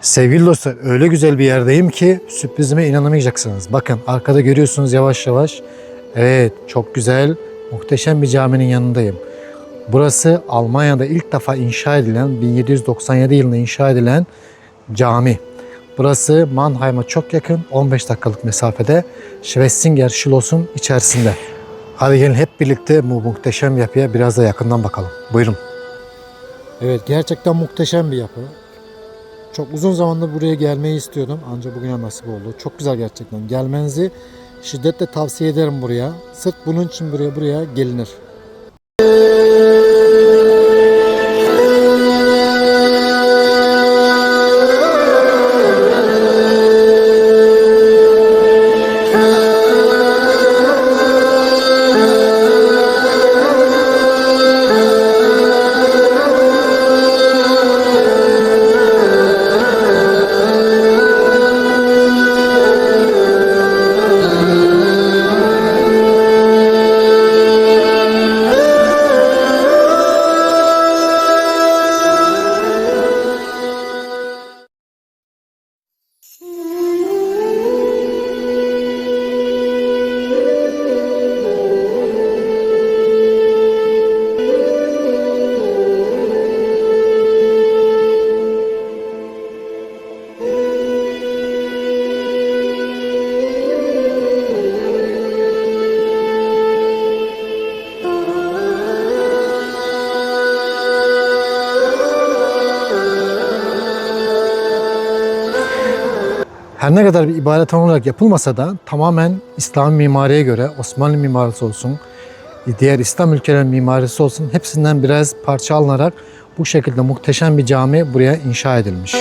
Sevgili dostlar öyle güzel bir yerdeyim ki sürprizime inanamayacaksınız. Bakın arkada görüyorsunuz yavaş yavaş. Evet çok güzel muhteşem bir caminin yanındayım. Burası Almanya'da ilk defa inşa edilen 1797 yılında inşa edilen cami. Burası Mannheim'a çok yakın 15 dakikalık mesafede Schwessinger Schloss'un içerisinde. Hadi gelin hep birlikte bu muhteşem yapıya biraz da yakından bakalım. Buyurun. Evet gerçekten muhteşem bir yapı. Çok uzun zamandır buraya gelmeyi istiyordum ancak bugüne nasip oldu. Çok güzel gerçekten. Gelmenizi şiddetle tavsiye ederim buraya. Sırf bunun için buraya buraya gelinir. Her ne kadar bir ibadet olarak yapılmasa da tamamen İslam mimariye göre Osmanlı mimarisi olsun, diğer İslam ülkelerinin mimarisi olsun hepsinden biraz parça alınarak bu şekilde muhteşem bir cami buraya inşa edilmiş.